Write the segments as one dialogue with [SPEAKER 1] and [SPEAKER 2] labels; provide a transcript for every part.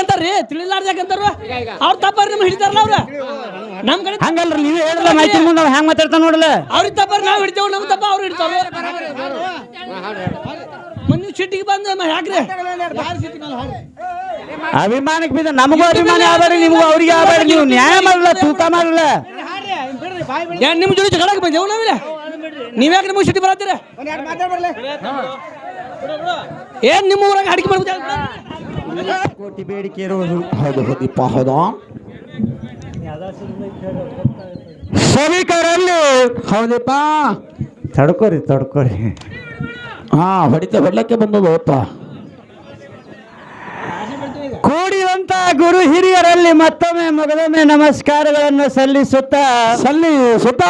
[SPEAKER 1] ಯಾಕಂತಾರ್ರಿ? ತಿಳಿಲಾರ್ದ ಯಾಕಂತಾರ ಅವ್ರ ತಪ್ಪಾರಿ ನಮ್ಗೆ ಹಿಡಿತಾರಲ್ಲ ಅವ್ರ? ನಮ್ ಕಡೆ
[SPEAKER 2] ಹಂಗಲ್ರಿ ನೀವೇ ಹೇಳಲ್ಲ ಮಾಹಿತಿ ಮುಂದೆ ಹೆಂಗ್ ಮಾತಾಡ್ತಾನ ನೋಡಲ್ಲ
[SPEAKER 1] ಅವ್ರಿಗೆ ತಪ್ಪಾರ ನಾವ್ ಹಿಡ್ತೇವ್ ನಮ್ ತಪ್ಪ ಅವ್ರು ಹಿಡಿತಾರ ಮೊನ್ನೆ ಸಿಟ್ಟಿಗೆ ಬಂದ ಯಾಕ್ರಿ
[SPEAKER 2] ಅಭಿಮಾನಕ್ಕೆ ಬಿದ್ದ ನಮಗೂ ಅಭಿಮಾನ ಯಾವ್ದಾರಿ ನಿಮಗೂ ಅವ್ರಿಗೆ ಯಾವ್ದಾರಿ ನೀವು ನ್ಯಾಯ ಮಾಡಲ್ಲ ತೂಕ ಮಾಡಲ್ಲ
[SPEAKER 1] ಏನ್ ನಿಮ್ ಜೊತೆ ಜಗಳಕ್ಕೆ ಬಂದೇವ್ ನಾವಿಲ್ಲ? ನೀವ್ಯಾಕೆ ನಿಮಗೆ ಸಿಟಿ ಬರತ್ತೀರ? ಏನ್ ನಿಮ್ಮ ಊರಾಗ ಅಡಿಕೆ ಮಾಡ್ಬೋದು
[SPEAKER 2] ಕೋಟಿ ಬೇಡಿಕೆ ಇರುವುದು
[SPEAKER 3] ಹೌದು ಹೌದಿಪ್ಪ ಹೌದಾ. ಸಭಿಕರಲ್ಲಿ ಹೌದಪ್ಪ
[SPEAKER 2] ತಡ್ಕೋರಿ ತಡ್ಕೋರಿ.
[SPEAKER 3] ಹಾ ಹೊಡಿತ ಹೊಡ್ಲಕ್ಕೆ ಬಂದದಪ್ಪ
[SPEAKER 2] ಕೂಡಿದಂತ ಗುರು ಹಿರಿಯರಲ್ಲಿ ಮತ್ತೊಮ್ಮೆ ಮಗದೊಮ್ಮೆ ನಮಸ್ಕಾರಗಳನ್ನು ಸಲ್ಲಿಸುತ್ತಾ
[SPEAKER 3] ಸಲ್ಲಿಸುತ್ತ.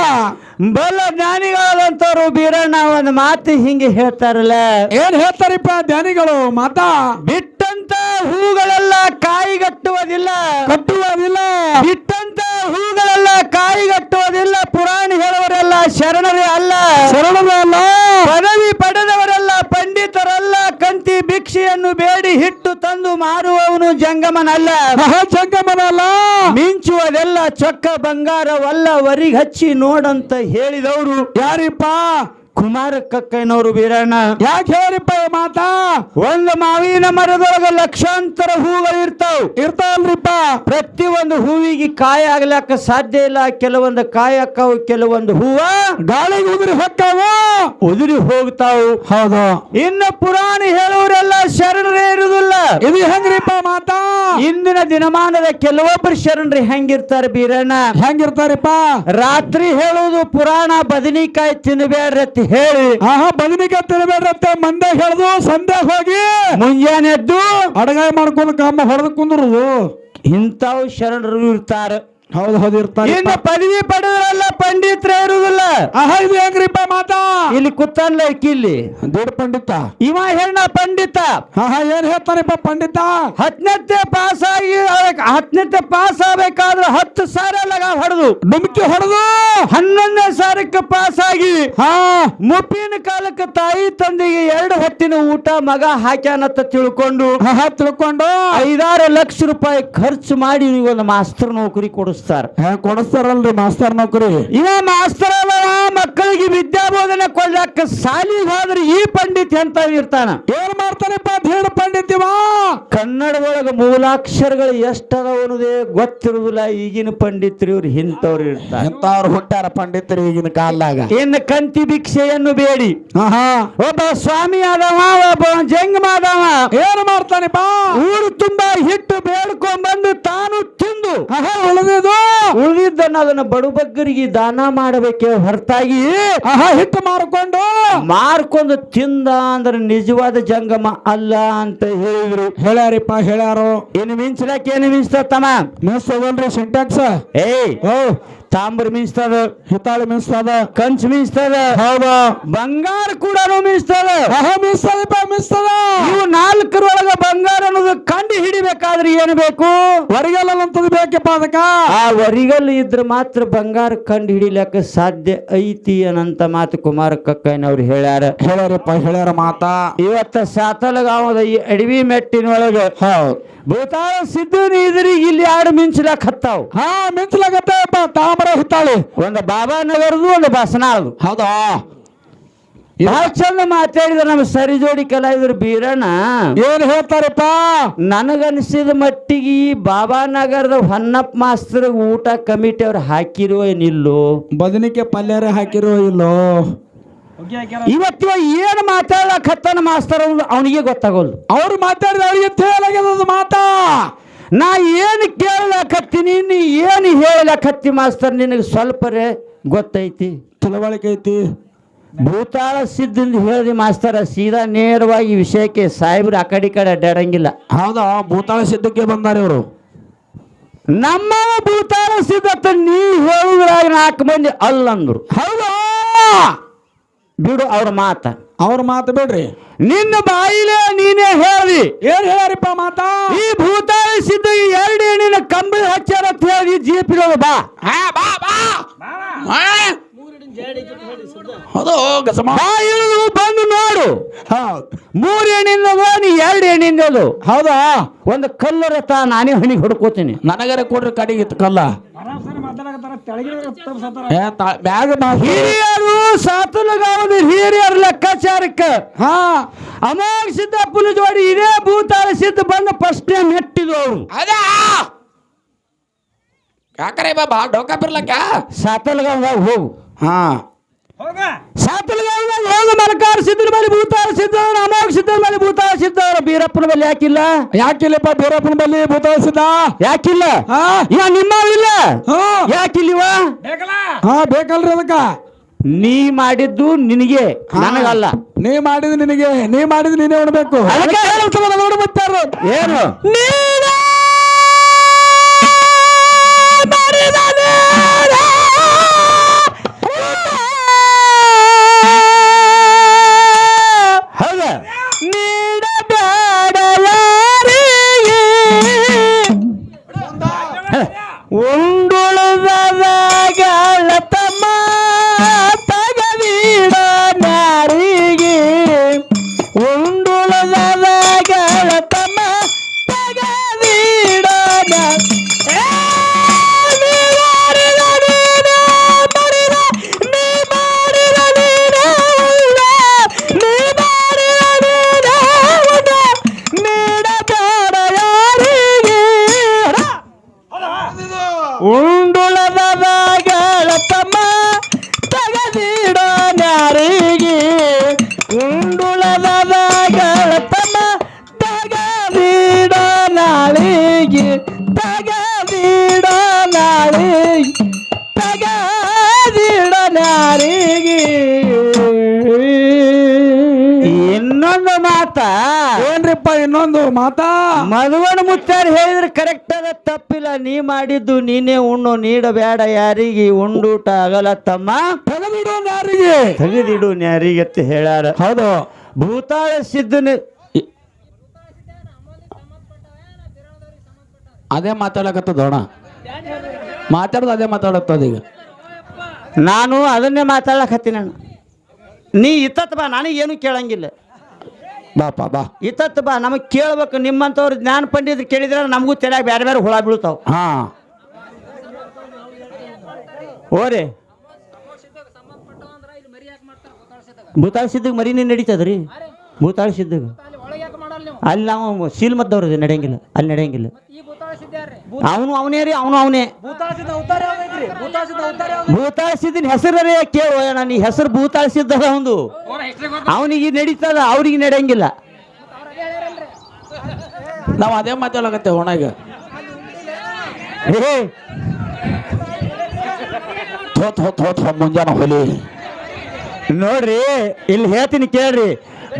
[SPEAKER 3] ಬಲ್ಲ
[SPEAKER 2] ಬಲ ಜ್ಞಾನಿಗಳಂತವ್ರು ಬೀರಣ್ಣ ಒಂದು ಮಾತು ಹಿಂಗೆ ಹೇಳ್ತಾರಲ್ಲ.
[SPEAKER 3] ಏನ್ ಹೇಳ್ತಾರಿಪ್ಪ ಜ್ಞಾನಿಗಳು? ಮಾತಾ.
[SPEAKER 2] ಬಿಟ್ಟಂತ ಹೂಗಳೆಲ್ಲ ಕಾಯಿಗಟ್ಟುವುದಿಲ್ಲ
[SPEAKER 3] ಕಟ್ಟುವುದಿಲ್ಲ.
[SPEAKER 2] ಬಿಟ್ಟಂತ ಹೂಗಳೆಲ್ಲ ಕಾಯಿಗಟ್ಟುವುದಿಲ್ಲ ಪುರಾಣ ಹೇಳುವರೆಲ್ಲ ಶರಣರೇ ಅಲ್ಲ.
[SPEAKER 3] ಶರಣರೇ ಅಲ್ಲ.
[SPEAKER 2] ಕಂತಿ ಭಿಕ್ಷೆಯನ್ನು ಬೇಡಿ ಹಿಟ್ಟು ತಂದು ಮಾರುವವನು ಜಂಗಮನಲ್ಲ.
[SPEAKER 3] ಜಂಗಮನಲ್ಲ
[SPEAKER 2] ಮಿಂಚುವುದೆಲ್ಲ ಚೊಕ್ಕ ಬಂಗಾರವಲ್ಲ ವರಿಗಚ್ಚಿ ನೋಡಂತ ಹೇಳಿದವರು.
[SPEAKER 3] ಯಾರಿಪ್ಪ?
[SPEAKER 2] ಕುಮಾರ ಕಕ್ಕಯ್ಯನವರು ಬೀರಣ್ಣ
[SPEAKER 3] ಯಾಕೆ ಹೇಳಿಪ್ಪ ಮಾತಾ?
[SPEAKER 2] ಒಂದು ಮಾವಿನ ಮರದೊಳಗ ಲಕ್ಷಾಂತರ ಹೂಗಳು ಇರ್ತಾವ್.
[SPEAKER 3] ಪ್ರತಿ
[SPEAKER 2] ಒಂದು ಹೂವಿಗೆ ಕಾಯಿ ಆಗ್ಲಾಕ ಸಾಧ್ಯ ಇಲ್ಲ. ಕೆಲವೊಂದು ಕಾಯಿ ಕೆಲವೊಂದು ಹೂವ
[SPEAKER 3] ಗಾಳಿಗೆ ಉದುರಿ ಹೊಕ್ಕಾವು
[SPEAKER 2] ಉದುರಿ ಹೋಗ್ತಾವು.
[SPEAKER 3] ಹೌದು.
[SPEAKER 2] ಇನ್ನು ಪುರಾಣ ಹೇಳುವರೆಲ್ಲ ಶರಣರೇ ಇರುವುದಿಲ್ಲ.
[SPEAKER 3] ಇದು ಹೆಂಗ್ರಿಪ್ಪ ಮಾತಾ?
[SPEAKER 2] ಇಂದಿನ ದಿನಮಾನದ ಕೆಲವೊಬ್ಬರು ಶರಣರು ಹೆಂಗಿರ್ತಾರೆ ಬೀರಣ್ಣ
[SPEAKER 3] ಹೆಂಗಿರ್ತಾರಪ್ಪ?
[SPEAKER 2] ರಾತ್ರಿ ಹೇಳುವುದು ಪುರಾಣ ಬದನಿಕಾಯಿ ತಿನ್ನಬೇಡ್ರಿ ಅಂತ ಹೇಳಿ
[SPEAKER 3] ಆಹಾ ಬದನಿಕಾಯಿ ತಿನ್ಬೇಡ್ರಂತ ಮಂದೆ ಹೇಳ್ದು ಸಂದೆ ಹೋಗಿ
[SPEAKER 2] ಮುಂಜಾನೆ ಎದ್ದು
[SPEAKER 3] ಅಡಗಾಯ ಮಾಡ್ಕೊಂಡು ಕಮ್ಮ ಹೊಡೆದು ಕುಂದ್ರದು.
[SPEAKER 2] ಇಂಥವು ಶರಣರು ಇರ್ತಾರೆ.
[SPEAKER 3] ಹೌದು ಹೌದು ಇರ್ತಾರೆ.
[SPEAKER 2] ಇನ್ನು ಪದವಿ ಪಡೆದ್ರಲ್ಲ ಪಂಡಿತರೇ ಇರುದಿಲ್ಲ
[SPEAKER 3] ಆಹಾ ಇದು ಹೆಂಗ್ರಿಪ್ಪ ಮಾತಾ?
[SPEAKER 2] ಇಲ್ಲಿ ಕುತ್ತಲ್ಲ ಇಲ್ಲಿ.
[SPEAKER 3] ದೊಡ್ಡ ಪಂಡಿತ.
[SPEAKER 2] ಇವ ಹೇಳ ಪಂಡಿತ.
[SPEAKER 3] ಆಹಾ ಏನ್ ಹೇಳ್ತಾನಪ್ಪ ಪಂಡಿತ?
[SPEAKER 2] ಹತ್ತನೇ ಪಾಸ್ ಆಗಿ ಹತ್ತನೇ ಪಾಸ್ ಆಗ್ಬೇಕಾದ್ರೆ ಹತ್ತು ಸಾವಿರ ಲಗ ಹೊಡೆದು.
[SPEAKER 3] ಡುಮ್ಕಿ ಹೊಡೆದು?
[SPEAKER 2] ಹನ್ನೊಂದನೇ ಸಾರಕ್ಕೆ ಪಾಸ್ ಆಗಿ
[SPEAKER 3] ಹಾ.
[SPEAKER 2] ಮುಪ್ಪಿನ ಕಾಲಕ್ಕೆ ತಾಯಿ ತಂದೆಗೆ ಎರಡು ಹೊತ್ತಿನ ಊಟ ಮಗ ಹಾಕ್ಯಾನತ್ತ ತಿಳ್ಕೊಂಡು
[SPEAKER 3] ತಿಳ್ಕೊಂಡು?
[SPEAKER 2] ಐದಾರು ಲಕ್ಷ ರೂಪಾಯಿ ಖರ್ಚು ಮಾಡಿ ಒಂದು ಮಾಸ್ತರ್ ನೌಕರಿ ಕೊಡಿಸ್ತಾರೆ.
[SPEAKER 3] ಹೆಂಗ್ ಕೊಡಿಸ್ತಾರಲ್ರಿ ಮಾಸ್ತರ್ ನೌಕರಿ.
[SPEAKER 2] ಇವ ಮಾಸ್ತರ್ ಅಲ್ಲವ ಮಕ್ಕಳಿಗೆ ವಿದ್ಯಾಬೋಧನೆ ಕೊಡ್ಲಕ್ಕ ಸಾಲಿಗೆ ಹೋದ್ರೆ ಈ ಪಂಡಿತ್ ಎಂತ ಇರ್ತಾನ?
[SPEAKER 3] ಏನ್ ಮಾಡ್ತಾರಿಪ್ಪ ಪಂಡಿತ್ ಇವ.
[SPEAKER 2] ಕನ್ನಡದೊಳಗ ಮೂಲಾಕ್ಷರಗಳು ಎಷ್ಟದಾವ ಅನ್ನೋದೇ ಗೊತ್ತಿರುವುದಿಲ್ಲ ಈಗಿನ ಪಂಡಿತರು ಇವ್ರು ಇಂಥವ್ರು ಇರ್ತಾರೆ.
[SPEAKER 3] ಎಂತವ್ರು ಹುಟ್ಟಾರ ಪಂಡಿತರು ಈಗಿನ ಕಾಲದಾಗ?
[SPEAKER 2] ಇನ್ನು ಕಂತಿ ಭಿಕ್ಷೆಯನ್ನು ಬೇಡಿ.
[SPEAKER 3] ಆಹಾ.
[SPEAKER 2] ಒಬ್ಬ ಸ್ವಾಮಿ ಆದವ ಒಬ್ಬ ಜಂಗಮ ಆದವ.
[SPEAKER 3] ಏನ್ ಮಾಡ್ತಾನಪ್ಪ?
[SPEAKER 2] ಊರು ತುಂಬಾ ಹಿಟ್ಟು ಬೇಡ್ಕೊಂಡ್ಬಂದು ತಾನು ತಿಂದು
[SPEAKER 3] ಉಳಿದು
[SPEAKER 2] ಉಳಿದಿದ್ದನ್ನ ಅದನ್ನ ಬಡಬಗ್ಗರಿಗೆ ದಾನ ಮಾಡಬೇಕೆ ಹೊರತಾಗಿ
[SPEAKER 3] ಆಹಾ ಹಿಟ್ಟು ಮಾರ್ಕೊಂಡು.
[SPEAKER 2] ಮಾರ್ಕೊಂಡು ತಿಂದ ಅಂದ್ರೆ ನಿಜವಾದ ಜಂಗಮ ಅಲ್ಲ ಅಂತ ಹೇಳಿದ್ರು.
[SPEAKER 3] ಹೇಳ್ಯಾರಿಪ್ಪ ಹೇಳ್ಯಾರು.
[SPEAKER 2] ಇನ್ನು ಮಿಂಚಲಕ್ಕೆ ಏನು ಮಿಂಚ್ತಮ್ಮ
[SPEAKER 3] ಮಿನ್ಸ್ತದಲ್ರಿ ಸಿಂಟ್ಯಾಕ್ಸ್
[SPEAKER 2] ಏಯ್
[SPEAKER 3] ಓ.
[SPEAKER 2] ತಾಮ್ರ ಮಿಂಚ್ತದ
[SPEAKER 3] ಹಿತ್ತಾಳ ಮಿಂಚ್ತದ
[SPEAKER 2] ಕಂಚ್ ಮಿಂಚ್ತದ
[SPEAKER 3] ಹೌದಾ?
[SPEAKER 2] ಬಂಗಾರ ಕೂಡ ಮಿಂಚ್ತದ
[SPEAKER 3] ಆಹಾ ಮಿನ್ಸ್ತದಪ್ಪ ಮಿನ್ಸ್ತದ.
[SPEAKER 2] ಇವು ನಾಲ್ಕರೊಳಗ ಬಂಗಾರ ಅನ್ನೋದು ಕಂಡು ಹಿಡಿಬೇಕಾದ್ರೆ ಏನು ಬೇಕು?
[SPEAKER 3] ಹೊರಗೆಲ್ಲಂತದ್ ಬೇಕಪ್ಪ ಅದಕ್ಕ?
[SPEAKER 2] ಆ ವರಿಗಲ್ ಇದ್ರ ಮಾತ್ರ ಬಂಗಾರ ಕಂಡು ಹಿಡಿಲಕ್ಕ ಸಾಧ್ಯ ಐತಿ ಅನ್ನಂತ ಮಾತು ಕುಮಾರ ಕಕ್ಕಯ್ಯನವ್ರು ಹೇಳ್ಯಾರ.
[SPEAKER 3] ಹೇಳ್ಯಾರಪ್ಪ ಹೇಳ್ಯಾರ ಮಾತಾ.
[SPEAKER 2] ಇವತ್ತ ಸಾತಲಗಾವದ ಈ ಅಡವಿ ಮೆಟ್ಟಿನೊಳಗ
[SPEAKER 3] ಹೌದ್
[SPEAKER 2] ಭೂತಾಳ ಸಿದ್ದು ನೀದ್ರಿ ಇಲ್ಲಿ ಯಾರು ಮಿಂಚ್ಲಾಕ್ ಹತ್ತಾವ್.
[SPEAKER 3] ಹಾ ಮಿಂಚ್ಲಾಗತ್ತಪ್ಪ ತಾಮ್ರ ಹುತ್ತಾಳೆ
[SPEAKER 2] ಒಂದು ಬಾಬಾ ನಗರದು ಒಂದು ಬಸನಾಳದು
[SPEAKER 3] ಹೌದಾ?
[SPEAKER 2] ಬಹಳ ಚಂದ ಮಾತಾಡಿದ್ರ ನಮ್ಮ ಸರಿ ಜೋಡಿ ಕಲಾವಿದ್ರು ಬೀರಣ್ಣ.
[SPEAKER 3] ಏನ್ ಹೇಳ್ತಾರಪ್ಪ?
[SPEAKER 2] ನನಗನ್ಸಿದ ಮಟ್ಟಿಗೆ ಈ ಬಾಬಾ ನಗರದ ಹೊನ್ನಪ್ಪ ಮಾಸ್ತರ್ ಊಟ ಕಮಿಟಿ ಅವ್ರು ಹಾಕಿರೋ ಏನಿಲ್ಲೋ.
[SPEAKER 3] ಬದನಿಕೆ ಪಲ್ಯರೆ ಹಾಕಿರೋ ಇಲ್ಲೋ?
[SPEAKER 2] ಇವತ್ತು ಏನು ಮಾತಾಡಕ್ ಹತ್ತನ ಮಾಸ್ತರ್ ಅವನಿಗೆ ಗೊತ್ತಾಗೋಲ್ಲ
[SPEAKER 3] ಅವ್ರು ಮಾತಾಡಿದ ಅವ್ರಿಗೆ ಮಾತಾ?
[SPEAKER 2] ನಾ ಏನು ಕೇಳಲಕತ್ತೀನಿ ನೀ ಏನು ಹೇಳಲಕತ್ತಿ ಮಾಸ್ತರ್ ನಿನಗೆ ಸ್ವಲ್ಪರೇ ಗೊತ್ತೈತಿ?
[SPEAKER 3] ತಿಳುವಳಿಕೆ ಐತಿ.
[SPEAKER 2] ಭೂತಾಳ ಸಿದ್ದಿಂದ ಹೇಳಿ ಮಾಸ್ತರ ಸೀದಾ ನೇರವಾಗಿ ವಿಷಯಕ್ಕೆ ಸಾಹೇಬ್ರು ಆ ಕಡೆ ಈ ಕಡೆ ಅಡ್ಡಾಡಂಗಿಲ್ಲ.
[SPEAKER 3] ಹೌದಾ? ಭೂತಾಳ ಸಿದ್ಧಕ್ಕೆ ಬಂದಾರೆ ಇವರು.
[SPEAKER 2] ನಮ್ಮ ಭೂತಾಳ ಸಿದ್ಧತ್ತ ನೀ ಹೇಳುದ್ರಾಗ ನಾಲ್ಕು ಮಂದಿ ಅಲ್ಲಂದ್ರು.
[SPEAKER 3] ಹೌದಾ?
[SPEAKER 2] ಬಿಡು ಅವ್ರ ಮಾತ.
[SPEAKER 3] ಅವ್ರ ಮಾತು ಬಿಡ್ರಿ.
[SPEAKER 2] ನಿನ್ನ ಬಾಯಿಲೆ ನೀನೇ ಹೇಳಿ
[SPEAKER 3] ಏನ್ ಹೇಳ್ಯಾರಿಪ್ಪ ಮಾತಾ?
[SPEAKER 2] ಈ ಭೂತ ಸಿದ್ಧ ಎರಡು ನಿನ್ನ ಕಂಬಳಿ ಹಚ್ಚಾರ ಅಂತ ಹೇಳಿ ಜೀಪ್ ಬಾ.
[SPEAKER 3] ಹಾ, ಬಾ ಬಾ. ಹಾ?
[SPEAKER 2] ಬಾ ಇಳಿದು ಬಂದು ನೋಡು. ಮೂರು ಎಣ್ಣಿಂದದು ನೀ ಎರಡು ಎಣ್ಣಿಂದದು
[SPEAKER 3] ಹೌದಾ?
[SPEAKER 2] ಒಂದು ಕಲ್ಲರ ತಾ ನಾನೇ ಹಣಿಗೆ ಹೊಡ್ಕೋತೀನಿ.
[SPEAKER 1] ನನಗರ ಕೊಡ್ರಿ ಕಡಿಗೆ ಕಲ್ಲ.
[SPEAKER 2] ಹಿರಿಯರು ಸಾತುಲಗಾವಲು ಹಿರಿಯರ ಲೆಕ್ಕಾಚಾರಕ್ಕ.
[SPEAKER 3] ಹಾ
[SPEAKER 2] ಅಮೋಘ ಸಿದ್ದಪ್ಪನ ಜೋಡಿ ಇದೇ ಭೂತಾಳ ಸಿದ್ಧ ಬಂದ ಫಸ್ಟ್ ಟೈಮ್ ನೆಟ್ಟಿದ್ರು ಅವರು.
[SPEAKER 1] ಅದ! ಬಾ ಭಾಳ ಡೋಕ ಬಿರ್ಲಕ್ಕ?
[SPEAKER 2] ಸಾತಲ್ಗಾವದಾಗ ಹೋಗು.
[SPEAKER 1] ಹಾ.
[SPEAKER 2] ಸಾತಲ್ಗಾವದಾಗ ಹೋಗ ಮಲಕಾರ ಸಿದ್ದನ ಮೇಲೆ ಭೂತಾರ ಸಿದ್ದನ ಅಮೋಘ ಸಿದ್ದನ ಮೇಲೆ ಭೂತಾರ ಸಿದ್ಧವ್ರು ಬೀರಪ್ಪನ ಮೇಲೆ ಯಾಕಿಲ್ಲ?
[SPEAKER 3] ಯಾಕಿಲ್ಲಪ್ಪ ಬೀರಪ್ಪನ ಭೂತಾರ ಭೂತಳಿಸಿದ
[SPEAKER 2] ಯಾಕಿಲ್ಲ?
[SPEAKER 3] ಹಾ
[SPEAKER 2] ಇವ ನಿಮ್ಮವಿಲ್ಲ
[SPEAKER 3] ಹಾ.
[SPEAKER 2] ಯಾಕಿಲ್ಲಿವ?
[SPEAKER 3] ಹಾ ಬೇಕಲ್ರಿ ಅದಕ್ಕ.
[SPEAKER 2] ನೀ ಮಾಡಿದ್ದು ನಿನಗೆ ನನಗಲ್ಲ.
[SPEAKER 3] ನೀ ಮಾಡಿದ್ ನಿನಗೆ ನೀ ಮಾಡಿದ್ ನೀನೇ ಉಣ್ಬೇಕು.
[SPEAKER 2] ಏನು? ಹೌದ ನೀ ಮಾಡಿದ್ದು ನೀನೇ ಉಣ್ಣು ನೀಡಬೇಡ ಯಾರಿಗೆ? ಉಂಡೂಟ ಆಗಲ್ಲ ತಮ್ಮ
[SPEAKER 3] ತೆಗೆದಿಡು ಯಾರಿಗೆ
[SPEAKER 2] ತೆಗೆದಿಡು ಯಾರಿಗೆ ಅಂತ ಹೇಳ್ಯಾರ.
[SPEAKER 3] ಹೌದು.
[SPEAKER 2] ಭೂತಾಳ ಸಿದ್ಧನ
[SPEAKER 1] ಅದೇ ಮಾತಾಡಕತ್ತದೋಣ ಮಾತಾಡೋದು ಅದೇ ಮಾತಾಡತ್ತದ ಈಗ.
[SPEAKER 2] ನಾನು ಅದನ್ನೇ ಮಾತಾಡಕತ್ತೀನಿ ಅಣ್ಣ. ನೀ ಇತ್ತತ್ ಬಾ ನನಗೇನು ಕೇಳಂಗಿಲ್ಲ.
[SPEAKER 1] ಬಾಪ ಬಾ
[SPEAKER 2] ಇತ್ತತ್ ಬಾ ನಮಗೆ ಕೇಳ್ಬೇಕು ನಿಮ್ಮಂಥವ್ರು ಜ್ಞಾನ ಪಂಡಿತ ಕೇಳಿದ್ರೆ ನಮಗೂ ತಲೆಯಾಗ ಬೇರೆ ಬೇರೆ ಹುಳ ಬೀಳ್ತಾವ.
[SPEAKER 1] ಹಾ.
[SPEAKER 2] ಓರಿ ಭೂತಾಳ ಸಿದ್ಧಗೆ ಮರಿನೇ ನಡೀತದ್ರಿ? ಭೂತಾಳ ಸಿದ್ಧಗ ಅಲ್ಲಿ ನಾವು ಸೀಲ್ ಮದ್ದವ್ರದ್ದು ನಡೆಯಂಗಿಲ್ಲ. ಅಲ್ಲಿ ನಡೆಯಂಗಿಲ್ಲ. ಅವನು ಅವನೇ ರೀ ಅವನು ಅವನೇ. ಭೂತಾಳಿಸಿದ ಹೆಸರು ರೀ ಕೇಳು ನನ್ನ ನೀ ಹೆಸರು ಭೂತಾಳಿಸಿದ್ದ ಒಂದು. ಅವನಿಗೆ ನಡೀತದ ಅವ್ರಿಗೆ ನಡೆಯಂಗಿಲ್ಲ.
[SPEAKER 1] ನಾವು ಅದೇ ಮಾತಾಡಕತ್ತೇವೆ
[SPEAKER 2] ಒಣಗ
[SPEAKER 1] ಥೋ ಥೋ ಥೋ ಮುಂಜಾನೆ ಹೊಲಿ.
[SPEAKER 2] ನೋಡ್ರಿ ಇಲ್ಲಿ ಹೇಳ್ತೀನಿ ಕೇಳ್ರಿ.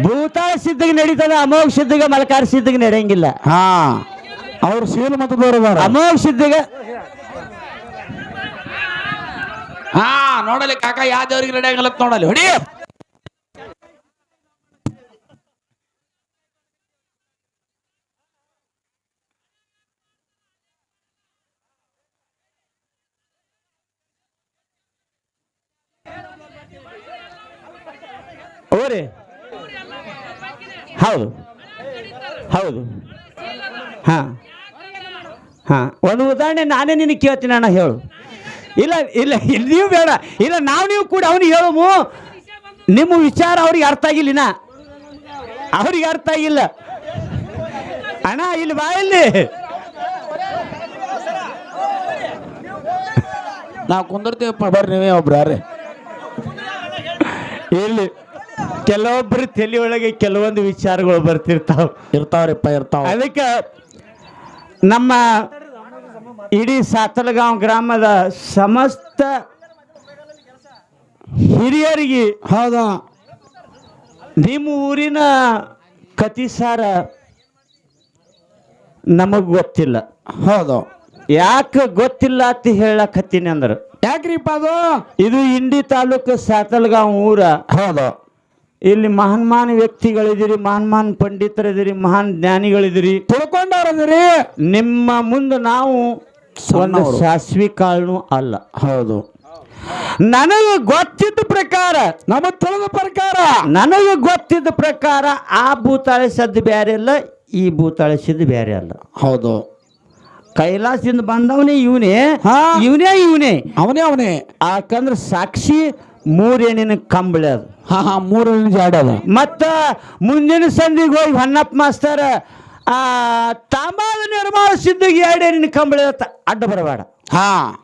[SPEAKER 2] ಭೂತಾಳ ಸಿದ್ಧಗೆ ನಡೀತದ ಅಮೋಘ ಸಿದ್ಧಗೆ ಮಲಕಾರ ಸಿದ್ಧಗೆ ನಡೆಯಂಗಿಲ್ಲ.
[SPEAKER 1] ಹಾ.
[SPEAKER 3] ಅವ್ರು ಸೀಲ್ ಮತದವ್ರು ಅದಾರ
[SPEAKER 2] ಅಮೋಘ ಸಿದ್ಧಗೆ
[SPEAKER 1] ಹಾ ನೋಡಲಿ ಕಾಕ ಯಾವ ದೇವ್ರಿಗೆ ರೆಡಿ ಆಗಲ್ಲ ನೋಡಲಿ ಹೊಡಿ.
[SPEAKER 2] ಓರಿ ಹೌದು. ಹೌದು. ಹಾ. ಹಾ. ಒಂದು ಉದಾಹರಣೆ ನಾನೇ ನಿನಗೆ ಕೇಳ್ತೀನಿ ಅಣ್ಣ ಹೇಳು. ಇಲ್ಲ ಇಲ್ಲ ಇಲ್ಲಿಯೂ ನೀವು ಬೇಡ. ಇಲ್ಲ ನಾವು ನೀವು ಕೂಡ ಅವನಿಗೆ ಹೇಳುಮು. ನಿಮ್ಮ ವಿಚಾರ ಅವ್ರಿಗೆ ಅರ್ಥ ಆಗಿಲ್ಲಿನ? ಅವ್ರಿಗೆ ಅರ್ಥ ಆಗಿಲ್ಲ. ಅಣ್ಣ ಇಲ್ಲಿ ಬಾ ಇಲ್ಲಿ.
[SPEAKER 1] ನಾವು ಕುಂದಿರ್ತೀವಪ್ಪ ಬರ್ರಿ ನೀವೇ ಒಬ್ರು ಯಾರೇ
[SPEAKER 2] ಇಲ್ಲಿ ಕೆಲವೊಬ್ಬರು ತಲೆಯೊಳಗೆ ಒಳಗೆ ಕೆಲವೊಂದು ವಿಚಾರಗಳು ಬರ್ತಿರ್ತಾವ.
[SPEAKER 1] ಇರ್ತಾವ್ರಿಪ್ಪ ಇರ್ತಾವ.
[SPEAKER 2] ಅದಕ್ಕೆ ನಮ್ಮ ಇಡೀ ಸಾತಲಗಾಂವ್ ಗ್ರಾಮದ ಸಮಸ್ತ ಹಿರಿಯರಿಗೆ
[SPEAKER 3] ಹೌದಾ?
[SPEAKER 2] ನಿಮ್ಮ ಊರಿನ ಕತಿಸಾರ ನಮಗ್ ಗೊತ್ತಿಲ್ಲ.
[SPEAKER 3] ಹೌದು.
[SPEAKER 2] ಯಾಕೆ ಗೊತ್ತಿಲ್ಲ ಅಂತ ಹೇಳಕತ್ತೀನಿ ಅಂದ್ರೆ.
[SPEAKER 3] ಯಾಕ್ರಿಪ್ಪ ಅದು?
[SPEAKER 2] ಇದು ಇಂಡಿ ತಾಲೂಕು ಸಾತಲ್ಗಾಂವ್ ಊರ.
[SPEAKER 3] ಹೌದು.
[SPEAKER 2] ಇಲ್ಲಿ ಮಹಾನ್ ಮಹಾನ್ ವ್ಯಕ್ತಿಗಳಿದಿರಿ ಮಹಾನ್ ಮಹಾನ್ ಪಂಡಿತರಿದಿರಿ ಮಹಾನ್ ಜ್ಞಾನಿಗಳಿದಿರಿ.
[SPEAKER 3] ತಿಳ್ಕೊಂಡವ್ರದ್ರಿ.
[SPEAKER 2] ನಿಮ್ಮ ಮುಂದೆ ನಾವು ಒಂದು. ಸಾಸ್ವಿ ಕಾಳು ಅಲ್ಲ.
[SPEAKER 1] ಹೌದು.
[SPEAKER 2] ನನಗೆ ಗೊತ್ತಿದ್ದ ಪ್ರಕಾರ
[SPEAKER 3] ನಮ್ಮ ತಿಳಿದ ಪ್ರಕಾರ
[SPEAKER 2] ನನಗೆ ಗೊತ್ತಿದ್ದ ಪ್ರಕಾರ ಆ ಭೂತಾಳೆ ಸದ್ದು ಬೇರೆ ಅಲ್ಲ ಈ ಭೂತಾಳೆ ಸಿದ್ದು ಬೇರೆ ಅಲ್ಲ.
[SPEAKER 3] ಹೌದು.
[SPEAKER 2] ಕೈಲಾಸದಿಂದ ಬಂದವನೇ ಇವನೇ
[SPEAKER 3] ಹಾ.
[SPEAKER 2] ಇವನೇ ಇವನೇ.
[SPEAKER 3] ಅವನೇ ಅವನೇ.
[SPEAKER 2] ಯಾಕಂದ್ರೆ ಸಾಕ್ಷಿ ಮೂರೇಣಿನ ಕಂಬಳಿ ಅದು.
[SPEAKER 3] ಹಾ ಹಾ ಮೂರು ಜಾಡ ಅದ.
[SPEAKER 2] ಮತ್ತ ಮುಂದಿನ ಸಂದಿಗೆ ಹೋಗಿ ಹೊನ್ನಪ್ಪ ಮಾಸ್ತರ ಆ ತಾಂಬಾದ ನಿರ್ಮಾಣ ಸಿದ್ಧಿಗೆ ಎರಡೇಣಿನ ಕಂಬಳಿ ಅಡ್ಡ ಬರಬೇಡ.
[SPEAKER 3] ಹಾ.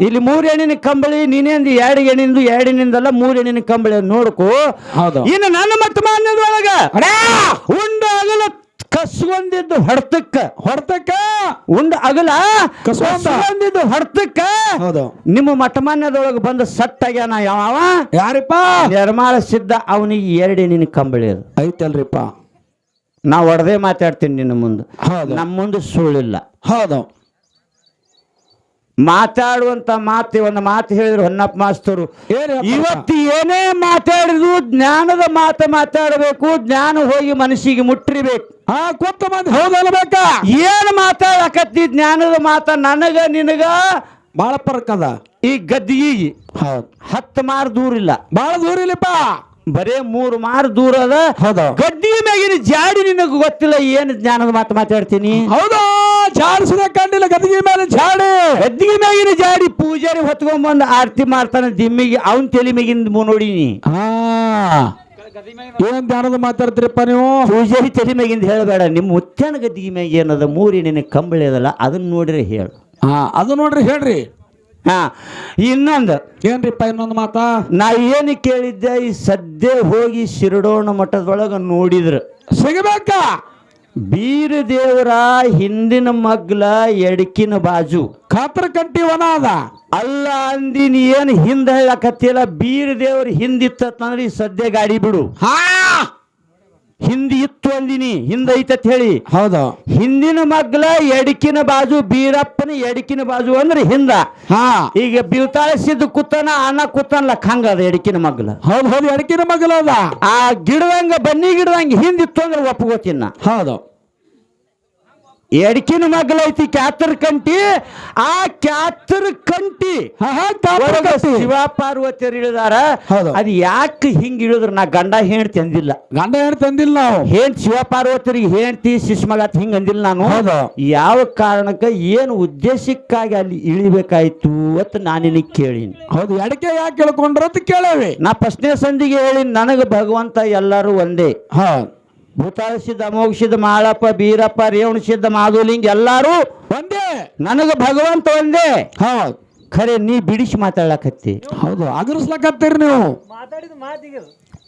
[SPEAKER 2] ಇಲ್ಲಿ ಮೂರು ಎಣ್ಣಿನ ಕಂಬಳಿ ನೀನೇಂದು ಎರಡು ಎಣ್ಣಿಂದು ಎರಡಿನಿಂದಲ್ಲ ಮೂರ್ ಎಣ್ಣಿನ ಕಂಬಳಿ ನೋಡ್ಕೋ.
[SPEAKER 3] ಹೌದು.
[SPEAKER 2] ಇನ್ನು ನನ್ನ ಮತ್ತ ಮಾನ್ಯದೊಳಗ ಉಂಡ ಅಗಲ ಕಸ್ಗೊಂದಿದ್ದು ಹೊಡ್ತಕ್ಕ.
[SPEAKER 3] ಹೊಡ್ತಕ್ಕ?
[SPEAKER 2] ಉಂಡ ಅಗಲ. ಕಸ್ಗೊಂದಿದ್ದು ಹೊಡ್ತಕ್ಕ.
[SPEAKER 3] ಹೌದು.
[SPEAKER 2] ನಿಮ್ಮ ಮಠಮಾನ್ಯದೊಳಗ ಬಂದ ಸಟ್ ಆಗ್ಯಾನ ಯಾವ?
[SPEAKER 3] ಯಾರಿಪ್ಪ?
[SPEAKER 2] ನಿರ್ಮಾಣ ಸಿದ್ಧ ಅವನಿಗೆ ಎರಡು ಎಣ್ಣಿನ ಕಂಬಳಿ ಅದು.
[SPEAKER 3] ಐತಲ್ರಿಪ್ಪ.
[SPEAKER 2] ನಾ ಒಡದೆ ಮಾತಾಡ್ತೀನಿ ನಿನ್ನ ಮುಂದೆ.
[SPEAKER 3] ಹೌದು.
[SPEAKER 2] ನಮ್ಮ ಮುಂದೆ ಸುಳ್ಳಿಲ್ಲ.
[SPEAKER 3] ಹೌದು.
[SPEAKER 2] ಮಾತಾಡುವಂತ ಮಾತು ಒಂದು ಮಾತು ಹೇಳಿದ್ರು ಹೊನ್ನಪ್ಪ ಮಾಸ್ತರು. ಇವತ್ತು ಏನೇ ಮಾತಾಡಿದ್ರು ಜ್ಞಾನದ ಮಾತು ಮಾತಾಡಬೇಕು ಜ್ಞಾನ ಹೋಗಿ ಮನಸ್ಸಿಗೆ ಮುಟ್ಟಿರ್ಬೇಕು.
[SPEAKER 3] ಹಾ ಕೊತ್ತ ಮಂದಿ ಹೌದಲ್ಬೇಕ
[SPEAKER 2] ಏನ್ ಮಾತಾಡಕತ್ತಿ ಜ್ಞಾನದ ಮಾತ ನನಗ ನಿನಗ?
[SPEAKER 3] ಬಾಳ ಪರ್ಕದ
[SPEAKER 2] ಈ ಗದ್ದಿಗೆ.
[SPEAKER 3] ಹೌದು.
[SPEAKER 2] ಹತ್ತು ಮಾರು ದೂರಿಲ್ಲ.
[SPEAKER 3] ಬಾಳ ದೂರ ಇಲ್ಲಿಪ್ಪ
[SPEAKER 2] ಬರೇ ಮೂರು ಮಾರು ದೂರ ಅದ.
[SPEAKER 3] ಹೌದು.
[SPEAKER 2] ಗದ್ದಿಗೆ ಮ್ಯಾಗಿನ ಜಾಡಿ ನಿನಗೆ ಗೊತ್ತಿಲ್ಲ ಏನು ಜ್ಞಾನದ ಮಾತು ಮಾತಾಡ್ತೀನಿ?
[SPEAKER 3] ಹೌದು ಜಾಡಿಸಿದ ಕಂಡಿಲ್ಲ ಗದ್ದಿಗೆ ಮೇಲೆ ಜಾಡಿ.
[SPEAKER 2] ಗದ್ದಿಗೆ ಮ್ಯಾಗಿನ ಜಾಡಿ ಪೂಜಾರಿ ಹೊತ್ಕೊಂಡ್ಬಂದು ಆರತಿ ಮಾಡ್ತಾನೆ ದಿಮ್ಮಿಗೆ ಅವನ್ ತೆಲಿ ಮ್ಯಾಗಿಂದ ನೋಡಿನಿ.
[SPEAKER 3] ಹಾ. ಏನ್ ಜ್ಞಾನದ ಮಾತಾಡ್ತೀರಪ್ಪ ನೀವು?
[SPEAKER 2] ಪೂಜಾರಿ ತಲೆ ಮ್ಯಾಗಿಂದ ಹೇಳಬೇಡ ನಿಮ್ಮ ಮುತ್ಯಾನ ಗದ್ದಿಗೆ ಮ್ಯಾಗ ಏನದ ನಿನಗೆ ಕಂಬಳಿ ಅದಲ್ಲ ಅದನ್ನ ನೋಡ್ರಿ ಹೇಳು.
[SPEAKER 3] ಹಾ ಅದು ನೋಡ್ರಿ ಹೇಳ್ರಿ.
[SPEAKER 2] ಹಾ ಇನ್ನೊಂದು.
[SPEAKER 3] ಏನ್ರಿಪ್ಪ ಇನ್ನೊಂದು ಮಾತಾ?
[SPEAKER 2] ನಾ ಏನು ಕೇಳಿದ್ದೆ ಈ ಸದ್ಯ ಹೋಗಿ ಶಿರಡೋಣ ಮಠದೊಳಗೆ ನೋಡಿದ್ರು.
[SPEAKER 3] ಸಿಗಬೇಕಾ?
[SPEAKER 2] ಬೀರ ದೇವರ ಹಿಂದಿನ ಮಗ್ಲ ಎಡಕಿನ ಬಾಜು.
[SPEAKER 3] ಖಾತ್ರ ಕಟ್ಟಿವನ ವನ ಅದ.
[SPEAKER 2] ಅಲ್ಲ ಅಂದಿನ ಏನು ಹಿಂದೆ ಹೇಳಕತ್ತಿಲ್ಲ ಬೀರ ದೇವ್ರ ಹಿಂದಿತ್ತಂದ್ರೆ ಈ ಸದ್ಯ ಗಾಡಿ ಬಿಡು.
[SPEAKER 3] ಹಾ
[SPEAKER 2] ಹಿಂದಿ ಇತ್ತು ಅಂದಿನಿ ಹಿಂದೈತೆ ಅಂತ ಹೇಳಿ.
[SPEAKER 3] ಹೌದ.
[SPEAKER 2] ಹಿಂದಿನ ಮಗ್ಲ ಎಡಕಿನ ಬಾಜು ಬೀರಪ್ಪನ ಎಡಕಿನ ಬಾಜು ಅಂದ್ರೆ ಹಿಂದ.
[SPEAKER 3] ಹಾ.
[SPEAKER 2] ಈಗ ಸಿದ್ದು ಕುತ್ತನ ಅನ್ನ ಕುತ್ತನ್ಲ ಹಂಗ ಅದ ಎಡಕಿನ ಮಗ್ಲ.
[SPEAKER 3] ಹೌದು ಹೌದು ಎಡಕಿನ ಮಗ್ಲ ಅದ.
[SPEAKER 2] ಆ ಗಿಡದಂಗ ಬನ್ನಿ ಗಿಡದಂಗ ಹಿಂದಿತ್ತು ಅಂದ್ರೆ ಒಪ್ಪಗೋತಿನ್ನ
[SPEAKER 3] ಹೌದು.
[SPEAKER 2] ಎಡಕಿನ ಮಗಲೈತಿ ಕ್ಯಾತರ್ ಕಂಟಿ ಆ ಕ್ಯಾತರ್ ಕಂಟಿ
[SPEAKER 3] ಹಾ ಹಾ
[SPEAKER 2] ಶಿವ ಪಾರ್ವತಿಯರು ಇಳಿದಾರ ಅದು ಯಾಕೆ ಹಿಂಗ್ ಇಳಿದ್ರು? ನಾ ಗಂಡ ಹೆಂಡ್ತಿ ಅಂದಿಲ್ಲ.
[SPEAKER 3] ಗಂಡ ಹೆಣ್ಣು ತಂದಿಲ್ಲ ನಾವು.
[SPEAKER 2] ಹೇನ್ ಶಿವ ಪಾರ್ವತಿಯರಿಗೆ ಹೆಂಡ್ತಿ ಶಿಶ್ಮಗತ್ ಹಿಂಗ್ ಅಂದಿಲ್ಲ ನಾನು.
[SPEAKER 3] ಹೌದು.
[SPEAKER 2] ಯಾವ ಕಾರಣಕ್ಕೆ ಏನು ಉದ್ದೇಶಕ್ಕಾಗಿ ಅಲ್ಲಿ ಇಳಿಬೇಕಾಯ್ತು ಅಂತ ನಾನು ಕೇಳಿನಿ.
[SPEAKER 3] ಹೌದು ಎಡಕೆ ಯಾಕೆ ಕೇಳ್ಕೊಂಡ್ರ ಅಂತ ಕೇಳವೆ.
[SPEAKER 2] ನಾ ಪ್ರಶ್ನೆ ಸಂಧಿಗೆ ಹೇಳಿ ನನಗೆ ಭಗವಂತ ಎಲ್ಲರೂ ಒಂದೇ.
[SPEAKER 3] ಹೌದು
[SPEAKER 2] ಭೂತಾಳ ಸಿದ್ಧ ಅಮೋಘ ಸಿದ್ಧ ಮಾಳಪ್ಪ ಬೀರಪ್ಪ ರೇವಣ ಸಿದ್ಧ ಮಾಧುಲಿಂಗ ಎಲ್ಲಾರು
[SPEAKER 3] ಒಂದೇ.
[SPEAKER 2] ನನಗೆ ಭಗವಂತ ಒಂದೇ.
[SPEAKER 3] ಹೌದು.
[SPEAKER 2] ಖರೆ ನೀ ಬಿಡಿಸಿ ಮಾತಾಡಕತ್ತಿ
[SPEAKER 3] ಹೌದು ಅಗರ್ಸ್ಲಕತ್ತೀರಿ ನೀವು.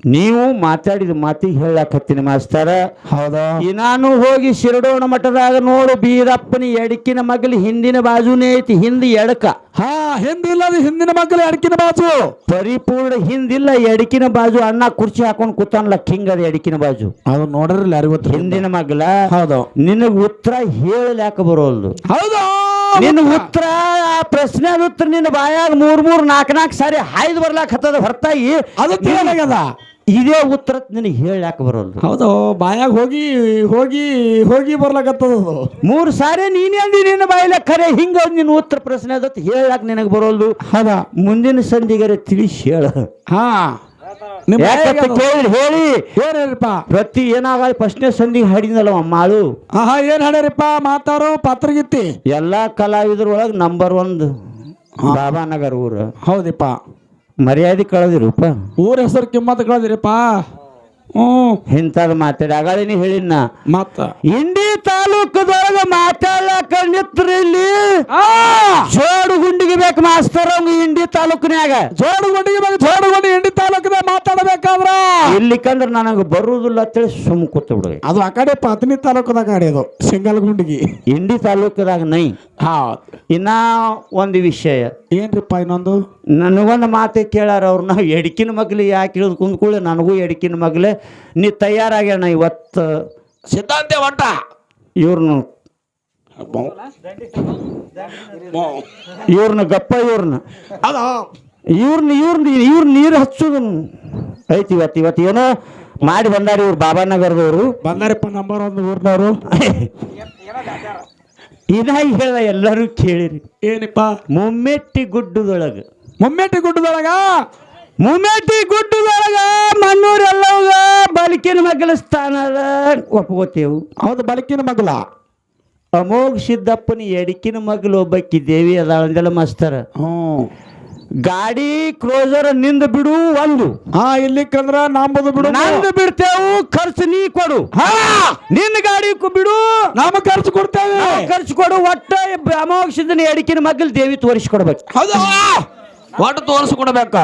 [SPEAKER 2] ನೀವು ಮಾತಾಡಿದ ಮಾತಿಗೆ ಹೇಳಕತ್ತೀನಿ ಮಾಸ್ತರ.
[SPEAKER 3] ಹೌದಾ?
[SPEAKER 2] ನಾನು ಹೋಗಿ ಶಿರಡೋಣ ಮಠದಾಗ ನೋಡು ಬೀರಪ್ಪನ ಎಡಕಿನ ಮಗಲಿ ಹಿಂದಿನ ಬಾಜುನೇ ಐತಿ ಹಿಂದಿ ಎಡಕ.
[SPEAKER 3] ಹಾ ಹಿಂದಿಲ್ಲ ಅದು ಹಿಂದಿನ ಮಗಲಿ ಎಡಕಿನ ಬಾಜು.
[SPEAKER 2] ಪರಿಪೂರ್ಣ ಹಿಂದಿಲ್ಲ ಎಡಕಿನ ಬಾಜು ಅಣ್ಣ ಕುರ್ಚಿ ಹಾಕೊಂಡು ಕೂತಾನಲ್ಲ ಕಿಂಗ್ ಅದ ಎಡಕಿನ ಬಾಜು.
[SPEAKER 3] ಅದು ನೋಡ್ರಲ್ಲ ಅರಿವತ್ತು ಗೊತ್ತಿಲ್ಲ.
[SPEAKER 2] ಹಿಂದಿನ ಮಗಲ
[SPEAKER 3] ಹೌದು.
[SPEAKER 2] ನಿನಗ ಉತ್ತರ ಹೇಳಲಾಕ ಬರೋಲ್ದು.
[SPEAKER 3] ಹೌದು.
[SPEAKER 2] ನಿನ್ನ ಉತ್ತರ ಆ ಪ್ರಶ್ನೆ ಉತ್ತರ ನಿನ್ನ ಬಾಯಾಗ ಮೂರ್ ಮೂರ್ ನಾಲ್ಕು ನಾಲ್ಕು ಸಾರಿ ಹಾಯ್ದು ಬರ್ಲಾಕ ಹತ್ತದ ಹೊರತಾಗಿ
[SPEAKER 3] ಅದು ತಿಳಿಯಾಗದ
[SPEAKER 2] ಇದೇ ಉತ್ತರ ನಿನಗೆ ಹೇಳಕ್ ಬರೋಲ್ಲ
[SPEAKER 3] ಹೌದು ಬಾಯಾಗ ಹೋಗಿ ಹೋಗಿ ಹೋಗಿ ಬರ್ಲಾಕತ್ತದ ಅದು.
[SPEAKER 2] ಮೂರು ಸಾರಿ ನೀನೇ ಅಂದಿ ನಿನ್ನ ಬಾಯಿಲೆ ಖರೆ ಹಿಂಗ ನಿನ್ನ ಉತ್ತರ ಪ್ರಶ್ನೆ ಅದತ್ ಹೇಳಾಕ ನಿನಗೆ ಬರೋಲ್ದು
[SPEAKER 3] ಹೌದಾ.
[SPEAKER 2] ಮುಂದಿನ ಸಂಧಿಗರೆ ತಿಳಿಸಿ ಹೇಳ.
[SPEAKER 3] ಹಾ. ನಿಮ್ಮ
[SPEAKER 2] ಯಾಕಂತ ಕೇಳಿ ಹೇಳಿ.
[SPEAKER 3] ಏನಿರಪ್ಪ
[SPEAKER 2] ಪ್ರತಿ ಏನಾಗ ಫಸ್ಟ್ನೇ ಸಂಧಿಗೆ ಹಾಡಿದಲ್ಲ ಮಾಳು.
[SPEAKER 3] ಹಾ ಏನ್ ಹಾಡ್ಯಾರಪ್ಪ? ಮಾತಾರೋ ಪಾತ್ರಗಿತ್ತಿ.
[SPEAKER 2] ಎಲ್ಲಾ ಕಲಾವಿದರೊಳಗೆ ನಂಬರ್ ಒಂದು ಬಾಬಾನಗರ್ ಊರು.
[SPEAKER 3] ಹೌದಿಪ್ಪ.
[SPEAKER 2] ಮರ್ಯಾದೆ ಕಳೆದಿರುಪ್ಪ
[SPEAKER 3] ಊರ ಹೆಸರು ಕಿಮ್ಮತ್ ಕಳ್ದಿರಿಪ್ಪ.
[SPEAKER 2] ಇಂಥದ್ದು ಮಾತಾಡಿ ಆಗಾಳಿನಿ ಹೇಳಿನ
[SPEAKER 3] ಮತ್ತ.
[SPEAKER 2] ಇಂಡಿ ತಾಲೂಕದೊಳಗ ಮಾತಾಡಕ ನಿತ್ರಿ ಇಲ್ಲಿ
[SPEAKER 3] ಆ.
[SPEAKER 2] ಜೋಡು ಗುಂಡಿಗೆ ಬೇಕು ಮಾಸ್ತರ್ ತಾಲೂಕಿನಾಗ ಇಂಡಿ ಗುಂಡಿಗೆ
[SPEAKER 3] ಬೇಕು ಜೋಡು ಗುಂಡಿ ಇಂಡಿ ತಾಲೂಕದ ಮಾತಾಡಬೇಕಾದ್ರ.
[SPEAKER 2] ಇಲ್ಲಿಕಂದ್ರ ನನಗೆ ಬರುವುದಿಲ್ಲ ಅಂತೇಳಿ ಸುಮ್ ಕೂತ ಬಿಡ್ರಿ
[SPEAKER 3] ಅದು ಆ ಕಡೆ ಪತ್ನಿ ತಾಲೂಕದಾಗ ಗಾಡಿ ಅದು ಸಿಂಗಲ್ ಗುಂಡಿಗೆ
[SPEAKER 2] ಇಂಡಿ ತಾಲೂಕದಾಗ ನೈ.
[SPEAKER 3] ಹಾ
[SPEAKER 2] ಇನ್ನ ಒಂದು ವಿಷಯ.
[SPEAKER 3] ಏನ್ರಿಪ್ಪ ಇನ್ನೊಂದು?
[SPEAKER 2] ನನಗೊಂದು ಮಾತೆ ಕೇಳಾರ ಅವ್ರನ್ನ ಎಡಕಿನ ಮಗ್ಲಿ ಯಾಕೆ ಇಳಿದು ಕುಂದ್ಕೊಳ್ಳಿ ನನಗೂ ಎಡಕಿನ ಮಗ್ಲೆ. ನೀ ತಯಾರಾಗ್ಯಾಣ ಇವತ್ತು?
[SPEAKER 3] ಸಿದ್ಧಾಂತ ಒಟ್ಟ.
[SPEAKER 2] ಇವ್ರನ್ನ ಇವ್ರನ್ನ ಗಪ್ಪ ಇವ್ರನ್ನ
[SPEAKER 3] ಅದ.
[SPEAKER 2] ಇವ್ರನ್ನ ಇವ್ರನ್ನ ಇವ್ರ ನೀರು ಹಚ್ಚೋದು ಐತಿ ಇವತ್ತು ಇವತ್ತು ಏನೋ ಮಾಡಿ ಬಂದಾರ ಇವ್ರು ಬಾಬಾನಗರದವರು
[SPEAKER 3] ಬಂದಾರಪ್ಪ ನಂಬರ್ ಒಂದು ಊರ್ನವರು.
[SPEAKER 2] ಇದಾಗಿ ಹೇಳ ಎಲ್ಲರೂ ಕೇಳಿರಿ.
[SPEAKER 3] ಏನಪ್ಪ?
[SPEAKER 2] ಮುಮ್ಮೆಟ್ಟಿ ಗುಡ್ಡದೊಳಗ.
[SPEAKER 3] ಮುಮ್ಮೆಟ್ಟಿ ಗುಡ್ಡದೊಳಗ?
[SPEAKER 2] ಮುಮ್ಮೆಟ್ಟಿ ಗುಡ್ಡದೊಳಗ ಮಣ್ಣೂರೆಲ್ಲವಾಗ ಬಲಕಿನ ಮಗಲ ಸ್ಥಾನದ ಒಪ್ಕೋತೇವು.
[SPEAKER 3] ಹೌದು ಬಲಕಿನ ಮಗಲ
[SPEAKER 2] ಅಮೋಘ ಸಿದ್ದಪ್ಪನ ಎಡಕಿನ ಮಗಲು ಒಬ್ಬಕ್ಕಿ ದೇವಿ ಅದಾಳಂದೆಲ್ಲ ಮಸ್ತರ.
[SPEAKER 3] ಹ್ಞೂ.
[SPEAKER 2] ಗಾಡಿ ಕ್ರೋಸರ್ನಿಂದ ಬಿಡು ಒಂದು.
[SPEAKER 3] ಹಾ ಇಲ್ಲಿಕ್ಕಂದ್ರ ನಂಬುದು ಬಿಡು
[SPEAKER 2] ನಂದು ಬಿಡ್ತೇವು ಖರ್ಚು ನೀ ಕೊಡು.
[SPEAKER 3] ಹಾ.
[SPEAKER 2] ನಿನ್ನ ಗಾಡಿ ಕು- ಬಿಡು.
[SPEAKER 3] ನಾಮ ಖರ್ಚು ಕೊಡ್ತೇವೆ.
[SPEAKER 2] ಖರ್ಚು ಕೊಡು ಒಟ್ಟ ಅಮೋಘ ಸಿದ್ದನ ಎಡಕಿನ ಮಗಲ್ ದೇವಿ ತೋರಿಸ್ಕೊಡ್ಬೇಕು.
[SPEAKER 3] ಹೌದು ಒಟ್ಟು ತೋರಿಸ್ಕೊಡ್ಬೇಕ.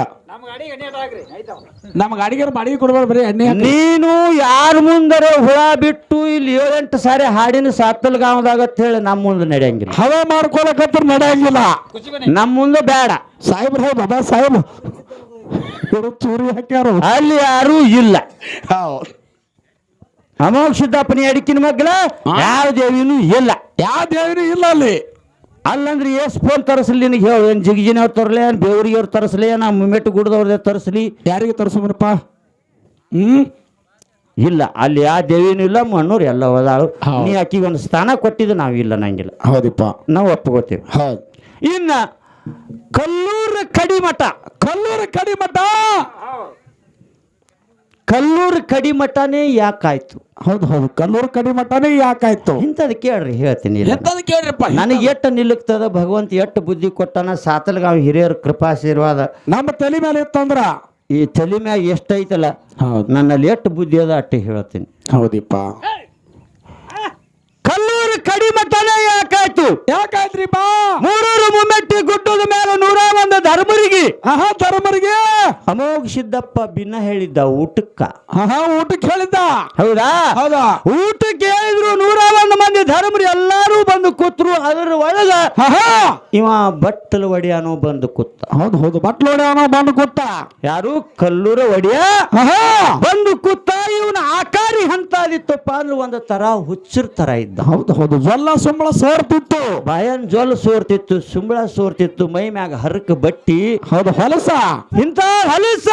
[SPEAKER 3] ನಮ್ಮ ಗಾಡಿಗೆ ಬಾಡಿಗೆ ಕೊಡ್ಬಾರ್ದು ಬರೀ ಎಣ್ಣೆ ಹಾಕಿ.
[SPEAKER 2] ನೀನು ಯಾರ ಮುಂದರೆ ಹುಳ ಬಿಟ್ಟು ಇಲ್ಲಿ ಏಳೆಂಟು ಸಾರಿ ಹಾಡಿನ ಸಾತ್ತಲ್ ಗಾವದಾಗ ಹೇಳಿ ನಮ್ಮ ಮುಂದೆ ನಡೆಯಂಗಿಲ್ಲ.
[SPEAKER 3] ಹವೆ ಮಾಡ್ಕೊಳಕತ್ರ ನಡೆಯಂಗಿಲ್ಲ.
[SPEAKER 2] ನಮ್ಮ ಮುಂದೆ ಬೇಡ.
[SPEAKER 3] ಸಾಹೇಬ್ರ ಹೇ ಬಾಬಾ ಸಾಹೇಬ್ ಇವ್ರು ಚೂರಿ ಹಾಕ್ಯಾರು.
[SPEAKER 2] ಅಲ್ಲಿ ಯಾರೂ ಇಲ್ಲ.
[SPEAKER 3] ಹೌದು
[SPEAKER 2] ಅಮೋಘ ಸಿದ್ದಪ್ಪನ ಅಡಿಕಿನ ಮಗ್ಲ ಯಾವ ದೇವಿನೂ ಇಲ್ಲ.
[SPEAKER 3] ಯಾವ ದೇವಿನೂ ಇಲ್ಲ ಅಲ್ಲಿ.
[SPEAKER 2] ಅಲ್ಲಂದ್ರೆ ಎಸ್ ಫೋನ್ ತರಿಸ್ಲಿ ನಿನಗೆ ಹೇಳು ಏನು ಜಿಗಿಜಿನವ್ರು ತರಲಿ ಏನು ಬೇವ್ರಿಗೆ ಅವ್ರು ತರಿಸ್ಲಿ ನಾ ಮೆಟ್ಟು ಗುಡ್ದವ್ರದೇ ತರಿಸ್ಲಿ.
[SPEAKER 3] ಯಾರಿಗೆ ತೋರಿಸ್ಬನಪ್ಪ ಹ್ಞೂ
[SPEAKER 2] ಇಲ್ಲ ಅಲ್ಲಿ ಯಾವ ದೇವಿನೂ ಇಲ್ಲ ಮಣ್ಣೂರು ಎಲ್ಲ ಹೋದಾಳು. ನೀ ಆಕಿಗೆ ಒಂದು ಸ್ಥಾನ ಕೊಟ್ಟಿದ್ದು ನಾವು ಇಲ್ಲ ನಂಗಿಲ್ಲ.
[SPEAKER 3] ಹೌದಪ್ಪ.
[SPEAKER 2] ನಾವು ಒಪ್ಕೋತೀವಿ.
[SPEAKER 3] ಹೌದು.
[SPEAKER 2] ಇನ್ನು ಕಲ್ಲೂರು ಕಡಿಮಠ
[SPEAKER 3] ಕಲ್ಲೂರು ಕಡಿಮಠ.
[SPEAKER 2] ಕಲ್ಲೂರು ಕಡಿಮಠನೇ ಯಾಕಾಯ್ತು?
[SPEAKER 3] ಹೌದು ಹೌದು. ಕಲ್ಲೂರು ಕಡಿಮಠನೇ ಯಾಕಾಯ್ತು?
[SPEAKER 2] ಇಂಥದ್ದು ಕೇಳ್ರಿ ಹೇಳ್ತೀನಿ.
[SPEAKER 3] ಎಂತದ್ ಕೇಳ್ರಿಪ್ಪ
[SPEAKER 2] ನನಗೆ ಎಷ್ಟು ನಿಲ್ಲುತ್ತದ ಭಗವಂತ ಎಷ್ಟು ಬುದ್ಧಿ ಕೊಟ್ಟನ? ಸಾತಲ್ಗಾವ್ ಹಿರಿಯರ ಕೃಪಾಶೀರ್ವಾದ.
[SPEAKER 3] ನಮ್ಮ ತಲೆ ಮೇಲೆ ಇತ್ತಂದ್ರ
[SPEAKER 2] ಈ ತಲೆ ಮ್ಯಾಗ ಎಷ್ಟೈತಲ್ಲ
[SPEAKER 3] ಹೌದು.
[SPEAKER 2] ನನ್ನಲ್ಲಿ ಎಷ್ಟು ಬುದ್ಧಿ ಅದ ಅಟ್ಟಿ ಹೇಳ್ತೀನಿ.
[SPEAKER 3] ಹೌದಿಪ್ಪ.
[SPEAKER 2] ಕಲ್ಲೂರು ಕಡಿಮಠನೇ ಯಾಕಾಯ್ತು
[SPEAKER 3] ಯಾಕಾಯ್ತ್ರಿಪ್ಪ
[SPEAKER 2] ಮೂರೂರು ಮುಮ್ಮೆಟ್ಟಿ ಗುಡ್ಡದ ಮೇಲೆ ನೂರ ಒಂದು ಧರ್ಮರಿಗೆ.
[SPEAKER 3] ಆಹಾ ಧರ್ಮರಿಗೆ?
[SPEAKER 2] ಅಮೋಘ ಸಿದ್ದಪ್ಪ ಭಿನ್ನ ಹೇಳಿದ್ದ ಊಟಕ್ಕ.
[SPEAKER 3] ಆಹಾ ಊಟಕ್ಕೆ ಹೇಳಿದ್ದ?
[SPEAKER 2] ಹೌದಾ?
[SPEAKER 3] ಹೌದಾ?
[SPEAKER 2] ಊಟಕ್ಕೆ ಹೇಳಿದ್ರು ನೂರ ಒಂದು ಮಂದಿ ಧರ್ಮರಿ ಎಲ್ಲಾರು ಬಂದು ಕೂತ್ರು ಅದರ ಒಳಗ ಇವ ಬಟ್ಟಲು ಒಡಿಯಾನೋ ಬಂದು ಕೂತ.
[SPEAKER 3] ಹೌದು ಹೌದು ಬಟ್ಲು ಒಡೆಯನೋ ಬಂದು ಕೂತ.
[SPEAKER 2] ಯಾರು? ಕಲ್ಲೂರ ಒಡಿಯ? ಬಂದು ಕೂತ ಇವನ ಆಕಾರಿ ಹಂತ ಆದಿತ್ತಪ್ಪ ಅಂದ್ರೆ ಒಂದು ತರ ಹುಚ್ಚರ್ ತರ ಇದ್ದ.
[SPEAKER 3] ಹೌದು ಹೌದು ಜೊಲ್ಲ ಸುಂಬಳ ಸೋರ್ತಿತ್ತು.
[SPEAKER 2] ಬಾಯನ್ ಸೋರ್ತಿತ್ತು ಸುಂಬಳ ಸೋರ್ತಿತ್ತು ಮೈ ಮ್ಯಾಗ ಹರಕ ಬಟ್ಟಿ.
[SPEAKER 3] ಹೌದು ಹೊಲಸ.
[SPEAKER 2] ಇಂತ ಹಲಸ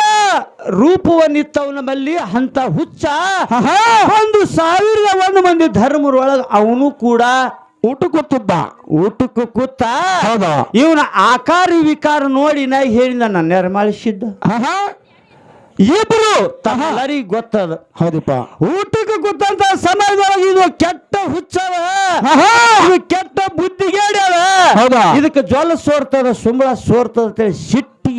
[SPEAKER 2] ರೂಪವನ್ನಿತ್ತವನ ಮಲ್ಲಿ ಹಂತ ಹುಚ್ಚ. ಒಂದು ಸಾವಿರದ ಒಂದು ಮಂದಿ ಧರ್ಮರೊಳಗ ಅವನು ಕೂಡ
[SPEAKER 3] ಊಟ ಕೂತಿದ್ದ
[SPEAKER 2] ಊಟಕ್ಕೆ ಕೂತ?
[SPEAKER 3] ಹೌದು.
[SPEAKER 2] ಇವನ ಆಕಾರ ವಿಕಾರ ನೋಡಿ ನಾ ಹೇಳಿದ ನನ್ನ ನೆರಮಾಳಿಸಿದ್ದ ಇಬ್ರು. ತಮ್ಮಲ್ಲರಿಗೆ ಗೊತ್ತದ.
[SPEAKER 3] ಹೌದಪ್ಪ.
[SPEAKER 2] ಊಟಕ್ಕೆ ಕೂತಂತ ಸಮಯದೊಳಗೆ ಇದು ಕೆಟ್ಟ ಹುಚ್ಚದ. ಕೆಟ್ಟ ಬುದ್ಧಿಗೇಡ್ಯದ.
[SPEAKER 3] ಹೌದಾ?
[SPEAKER 2] ಇದಕ್ಕೆ ಜ್ವಲ ಸೋರ್ತದ ಸುಂಬಳ ಸೋರ್ತದ ಅಂತೇಳಿ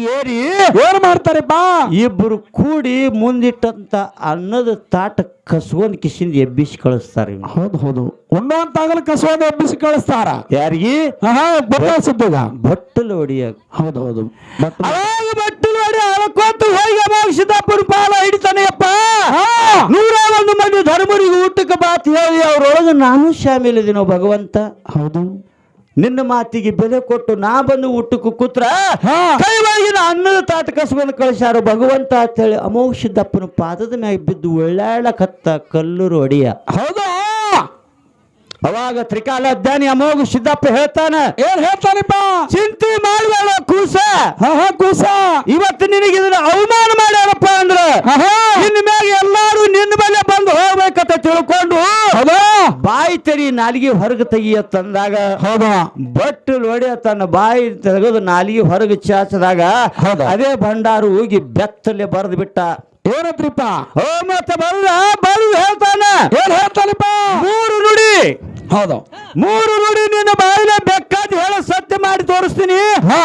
[SPEAKER 2] ಸಿಟ್ಟು
[SPEAKER 3] ಏನು ಮಾಡ್ತಾರೆ ಬಾ.
[SPEAKER 2] ಇಬ್ರು ಕೂಡಿ ಮುಂದಿಟ್ಟಂತ ಅನ್ನದ ತಾಟ ಕಸುವನ್ ಕಿಶಿಂದ ಎಬ್ಬಿಸಿ ಕಳಿಸ್ತಾರೆ ಹೌದು
[SPEAKER 3] ಹೌದು ಹೌದು. ಉಣ್ಣುವಂತಾಗಲು ಕಸುವನ್ ಎಬ್ಬಿಸಿ ಕಳಿಸ್ತಾರ.
[SPEAKER 2] ಯಾರಿಗೆ? ಬಟ್ಟಲು ಹೊಡಿಯ
[SPEAKER 3] ಹೌದು ಹೌದು. ಬಟ್
[SPEAKER 2] ಅವಾಗ ಬಟ್ಟಲು ಹೊಡಿ ಅಳಕೋತ ಹೋಗಿ ಅವಾಗ ಸಿದ್ದಾಪುರ ಪಾಲ ಹಿಡಿತಾನೆಯಪ್ಪ. ನೂರ ಒಂದು ಮಂದಿ ಧರ್ಮರಿಗೆ ಊಟಕ್ಕೆ ಬಾತ್ ಹೇಳಿ ಅವ್ರೊಳಗೆ ನಾನು ಶಾಮೀಲಿದ್ದೀನೋ ಭಗವಂತ.
[SPEAKER 3] ಹೌದು.
[SPEAKER 2] ನಿನ್ನ ಮಾತಿಗೆ ಬೆಲೆ ಕೊಟ್ಟು ನಾ ಬಂದು ಊಟಕ್ಕೆ ಕೂತ್ರ
[SPEAKER 3] ಹಾ.
[SPEAKER 2] ಕೈ ಒಳಗಿನ ಅನ್ನದ ತಾತ ಕಸ್ಕೊಂಡು ಕಳಿಸ್ಯಾರ. ಭಗವಂತ ಅಂತೇಳಿ ಅಮೋಘ ಸಿದ್ದಪ್ಪನ ಪಾದದ ಮ್ಯಾಗ ಬಿದ್ದು ಒಳ್ಳಾಡಕತ್ತ ಕಲ್ಲು ಒಡಿಯ
[SPEAKER 3] ಹೌದು?
[SPEAKER 2] ಅವಾಗ ತ್ರಿಕಾಲ ಅಜ್ಞಾನಿ ಅಮೋಘ ಸಿದ್ದಪ್ಪ ಹೇಳ್ತಾನ
[SPEAKER 3] ಏನ್ ಹೇಳ್ತಾನಪ್ಪ?
[SPEAKER 2] ಚಿಂತೆ ಮಾಡಬೇಡ ಕೂಸ.
[SPEAKER 3] ಕೂಸ.
[SPEAKER 2] ಇವತ್ತು ನಿನಗೆ ಇದನ್ನ ಅವಮಾನ ಮಾಡ್ಯಾರಪ್ಪ ಅಂದ್ರ
[SPEAKER 3] ಆಹಾ
[SPEAKER 2] ನಿನ್ನ ಮ್ಯಾಗ ಎಲ್ಲಾರು ನಿನ್ನ ಮೇಲೆ ಬಂದು ಹೋಗ್ಬೇಕಂತ ತಿಳ್ಕೊಂಡು
[SPEAKER 3] ಹೌದಾ
[SPEAKER 2] ಬಾಯಿ ತೆರಿ ನಾಲಿಗೆ ಹೊರಗೆ ತೆಗಿಯ ತಂದಾಗ
[SPEAKER 3] ಹೌದಾ.
[SPEAKER 2] ಬಟ್ಟು ನೋಡಿ ತನ್ನ ಬಾಯಿ ತೆಗೆದು ನಾಲಿಗೆ ಹೊರಗೆ ಚಾಚದಾಗ
[SPEAKER 3] ಹೌದಾ?
[SPEAKER 2] ಅದೇ ಭಂಡಾರು ಹೋಗಿ ಬೆತ್ತಲೆ ಬರೆದು ಬಿಟ್ಟ.
[SPEAKER 3] ಏನತ್ರಿಪ್ಪ
[SPEAKER 2] ಓ ಮತ್ತೆ ಬರದ? ಬರೆದು ಹೇಳ್ತಾನೆ.
[SPEAKER 3] ಏನ್ ಹೇಳ್ತಾನಪ್ಪ?
[SPEAKER 2] ಮೂರು ನುಡಿ.
[SPEAKER 3] ಹೌದು.
[SPEAKER 2] ಮೂರು ನುಡಿ ನಿನ್ನ ಬಾಯಿನ ಬೆಕ್ಕಾದ ಹೇಳ ಸತ್ಯ ಮಾಡಿ ತೋರಿಸ್ತೀನಿ.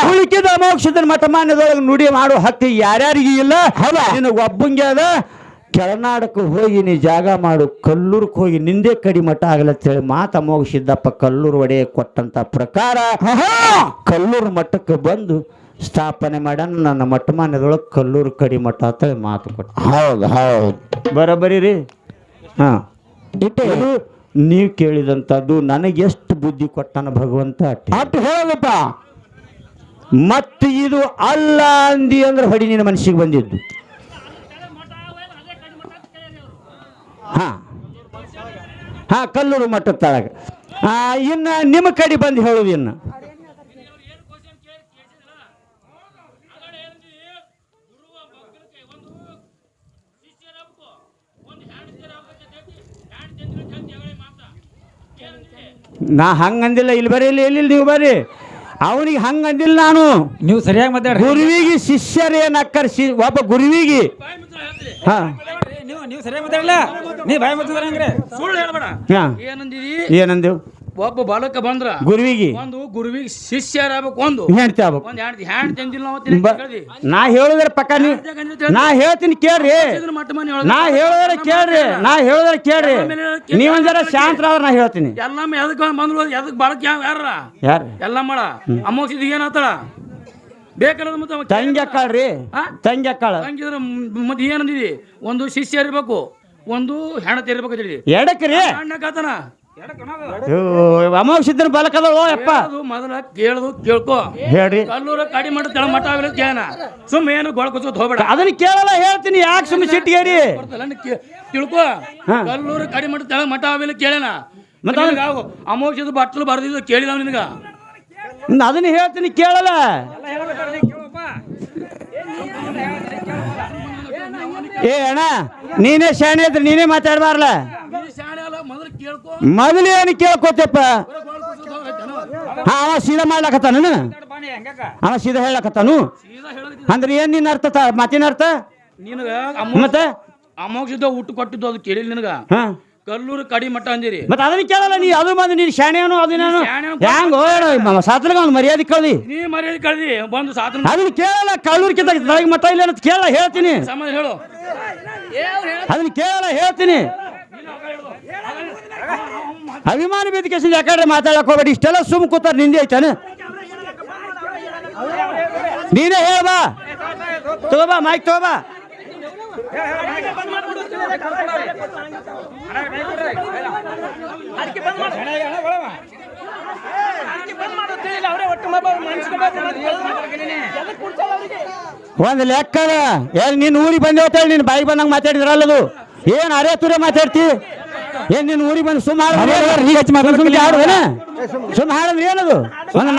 [SPEAKER 2] ಉಳಿಕಿದ ಮೋಕ್ಷದ ಮಠಮಾನ್ಯದೊಳಗೆ ನುಡಿ ಮಾಡೋ ಹಕ್ಕು ಯಾರ್ಯಾರಿಗೆ ಇಲ್ಲ.
[SPEAKER 3] ಹೌದಾ?
[SPEAKER 2] ನಿನಗೆ ಒಬ್ಬಂಗೆ ಅದ. ಕೆಳನಾಡಕ್ಕೆ ಹೋಗಿ ನೀ ಜಾಗ ಮಾಡು ಕಲ್ಲೂರ್ಗೆ ಹೋಗಿ ನಿಂದೆ ಕಡಿ ಮಠ ಆಗಲತ್ತೇಳಿ ಮಾತ ಮೋಗಿಸಿದ್ದಪ್ಪ ಸಿದ್ದಪ್ಪ ಕಲ್ಲೂರು ಒಡೆಯ ಕೊಟ್ಟಂತ ಪ್ರಕಾರ ಕಲ್ಲೂರು ಮಠಕ್ಕೆ ಬಂದು ಸ್ಥಾಪನೆ ಮಾಡ್ಯಾನ ನನ್ನ ಮಠ ಮಾನ್ಯದೊಳಗೆ ಕಲ್ಲೂರು ಕಡಿ ಮಠ ಅಂತೇಳಿ ಮಾತು ಕೊಟ್ಟ
[SPEAKER 3] ಹೌದು ಹೌದು.
[SPEAKER 2] ಬರಬರಿ ರೀ ಹಾಂ.
[SPEAKER 3] ಇಟ್ಟೆ?
[SPEAKER 2] ನೀವು ಕೇಳಿದಂಥದ್ದು ನನಗೆ ಎಷ್ಟು ಬುದ್ಧಿ ಕೊಟ್ಟನ ಭಗವಂತ ಅಟ್ಟು.
[SPEAKER 3] ಹೇಳಪ್ಪ
[SPEAKER 2] ಮತ್ತು ಇದು ಅಲ್ಲ ಅಂದಿ ಅಂದ್ರೆ ಹೊಡಿ ನಿನ್ನ ಮನಸ್ಸಿಗೆ ಬಂದಿದ್ದು. ಹಾ. ಹಾಂ, ಕಲ್ಲೂರು ಮಠದ ತಳಗ. ಇನ್ನು ನಿಮ್ಮ ಕಡೆ ಬಂದು ಹೇಳುದು ಇನ್ನು. ನಾ ಹಂಗಂದಿಲ್ಲ, ಇಲ್ಲಿ ಬರ್ರಿ ಇಲ್ಲಿ ಇಲ್ಲಿ ನೀವು ಬರ್ರಿ ಅವನಿಗೆ ಹಂಗಂದಿಲ್ಲ ನಾನು.
[SPEAKER 3] ನೀವು ಸರಿಯಾಗಿ ಮಾತಾಡ್ರಿ.
[SPEAKER 2] ಗುರುವಿಗೆ ಶಿಷ್ಯರೇನ ಏನ್ ಅಕ್ಕರ್ ಶಿ ಒಬ್ಬ ಗುರುವಿಗೆ. ಹಾ.
[SPEAKER 3] ನೀವು ನೀವು ಸರಿಯಾಗಿ ಮಾತಾಡಲ್ಲ ನೀ ಬಾಯಿ ಮಾತಾಡ್ರಿ ಹಂಗ್ರೆ?
[SPEAKER 1] ಸುಳ್ಳು ಹೇಳ್ಬೇಡ.
[SPEAKER 2] ಹಾ.
[SPEAKER 1] ಏನಂದಿದಿ?
[SPEAKER 2] ಏನಂದೇವ್
[SPEAKER 1] ಒಬ್ಬ ಬಾಲಕ ಬಂದ್ರ
[SPEAKER 2] ಗುರುವಿಗೆ.
[SPEAKER 1] ಒಂದು ಗುರುವಿಗೆ ಶಿಷ್ಯರಾಗಬೇಕು ಒಂದು.
[SPEAKER 2] ಹೆಂಡತಿ ಆಗ್ಬೇಕು.
[SPEAKER 1] ಒಂದ್ ಹ್ಯಾಂಡ್ ಹ್ಯಾಂಡ್ ತಂದಿಲ್ಲ.
[SPEAKER 2] ನಾ ಹೇಳಿದ್ರೆ ಪಕ್ಕ ನೀ ನಾ ಹೇಳ್ತೀನಿ ಕೇಳ್ರಿ. ನಾ ಹೇಳಿದ್ರೆ ಕೇಳ್ರಿ. ನಾ ಹೇಳಿದ್ರೆ ಕೇಳ್ರಿ. ನೀವೊಂದ್ ಜರ ಶಾಂತರಾದ್ರ ನಾ ಹೇಳ್ತೀನಿ.
[SPEAKER 1] ಎಲ್ಲ ಎದಕ್ ಬಂದ್ರು ಎದಕ್ ಬಾಳಕ್ ಯಾವ ಯಾರ
[SPEAKER 2] ಯಾರು
[SPEAKER 1] ಎಲ್ಲ ಮಾಡ ಇದು ಏನಾತಳ ಬೇಕನ್ನೋದು ಮತ್ತೆ
[SPEAKER 2] ತಂಗಿ ಅಕ್ಕಾಳ್ರಿ.
[SPEAKER 1] ಹಾ?
[SPEAKER 2] ತಂಗಿ ಅಕ್ಕಾಳ.
[SPEAKER 1] ಹಂಗಿದ್ರ ಮ್- ಮತ್ತೆ ಏನಂದಿದಿ ಒಂದು ಶಿಷ್ಯ ಇರ್ಬೇಕು ಒಂದು ಹೆಣತಿ ಇರ್ಬೇಕು ಅಂತ
[SPEAKER 2] ಬಲಕದಳು ಯಪ್ಪ.
[SPEAKER 1] ಅದು ಮೊದಲ ಕೇಳುದು ಕೇಳ್ಕೊ.
[SPEAKER 2] ಹೇಳಿ
[SPEAKER 1] ಕಲ್ಲೂರ ಕಡಿ ಮಾಡಿ ತಳ ಮಠ ಆಗಲಿ ಕೇನ ಸುಮ್ಮ ಏನು ಗೊಳ ಕುಚ್ಕೋತ ಹೋಗ್ಬೇಡ.
[SPEAKER 2] ಅದನ್ನ ಕೇಳಲ್ಲ ಹೇಳ್ತೀನಿ ಯಾಕೆ ಸುಮ್ಮ ಸಿಟ್ಟಿಗೇರಿ?
[SPEAKER 1] ತಿಳ್ಕೋ. ಕಲ್ಲೂರ ಕಡಿ ಮಾಡಿ ತಳ ಮಠ ಆಗಲಿ ಕೇಳೇನ?
[SPEAKER 2] ಮತ್ತೆ
[SPEAKER 1] ಅಮಾವಾಸ್ಯದ ಬಟ್ಟಲು ಬರ್ದಿದ್ದು ಕೇಳಿಲ್ಲ ನಿನಗ?
[SPEAKER 2] ಅದನ್ನ ಹೇಳ್ತೀನಿ ಕೇಳಲ್ಲ. ಏ ಅಣ್ಣ ನೀನೇ ಶಾಣೆ ಇದ್ರೆ ನೀನೇ ಮಾತಾಡ್ಬಾರ್ಲ.
[SPEAKER 1] ಮೊದಲು
[SPEAKER 2] ಏನು ಕೇಳ್ಕೊತಪ್ಪ ಹಾ ಅವ ಸೀದಾ ಮಾಡ್ಲಾಕತ್ತಾನ ಅವ ಸೀದಾ ಹೇಳಕತ್ತಾನು ಅಂದ್ರೆ ಏನ್ ನಿನ್ನ ಅರ್ಥ ತ- ಮಾತಿನ ಅರ್ಥ?
[SPEAKER 1] ನಿನಗ ಅಮ್ಮ
[SPEAKER 2] ಮತ್ತೆ?
[SPEAKER 1] ಅಮೋಕ್ಷದ ಊಟ ಕೊಟ್ಟಿದ್ದು ಅದು ಕೇಳಿಲ್ಲ ನಿನಗ?
[SPEAKER 2] ಹಾ.
[SPEAKER 1] ಕಲ್ಲೂರು ಕಡಿ ಮಠ ಅಂದಿರಿ.
[SPEAKER 2] ಮತ್ತೆ ಅದನ್ನ ಕೇಳಲ್ಲ ನೀ ಅದು ಬಂದು ನೀನ್ ಶಾಣೆನು ಅದನ್ನೇನು
[SPEAKER 1] ಹ್ಯಾಂಗ
[SPEAKER 2] ಸಾತ್ರಕ ಸಾತ್ಲಗ ಮರ್ಯಾದೆ ಕಳ್ದಿ.
[SPEAKER 1] ನೀ ಮರ್ಯಾದೆ ಕಳ್ದಿ ಬಂದು ಸಾಧನ
[SPEAKER 2] ಅದನ್ನ ಕೇಳಲ್ಲ ಕಳ್ಳೂರ್ಕಿಂತ ತಳಗ ಮಠ ಇಲ್ಲ ಅಂತ ಕೇಳಲ್ಲ ಹೇಳ್ತೀನಿ.
[SPEAKER 1] ಹೇಳು
[SPEAKER 2] ಅದನ್ನ ಕೇಳಲ್ಲ ಹೇಳ್ತೀನಿ. ಅಭಿಮಾನಿ ವೇದಿಕೆ ಯಾಕಂದ್ರೆ ಮಾತಾಡಕ್ ಹೋಗ್ಬೇಡಿ. ಇಷ್ಟೆಲ್ಲ ಸುಮ್ ಕೂತಾರ ನಿಂದೆ ಐತಾನೆ ನೀನೇ ಹೇಳ್ಬಾ. ತಗೋಬಾ ಮೈಕ್ ತಗೋಬಾ. ಒಂದು ಲೆಕ್ಕದ. ಏನ್ ನೀನ್ ಊರಿಗೆ ಬಂದೆ ಅಂತೇಳಿ ನೀನ್ ಬಾಯಿಗೆ ಬಂದಂಗ ಮಾತಾಡಿದ್ರಲ್ಲದು ಏನ್ ಅರೆ ತುರೆ ಮಾತಾಡ್ತಿ? ಏನ್ ನಿನ್ ಊರಿಗೆ ಬಂದು ಸುಮ್ಮ ಸುಮ್ಮನೆ ಆಡುವೇನ ಸುಮ್ಮ ಹಾಡಂದ್ರೆ ಏನದು ಒಂದು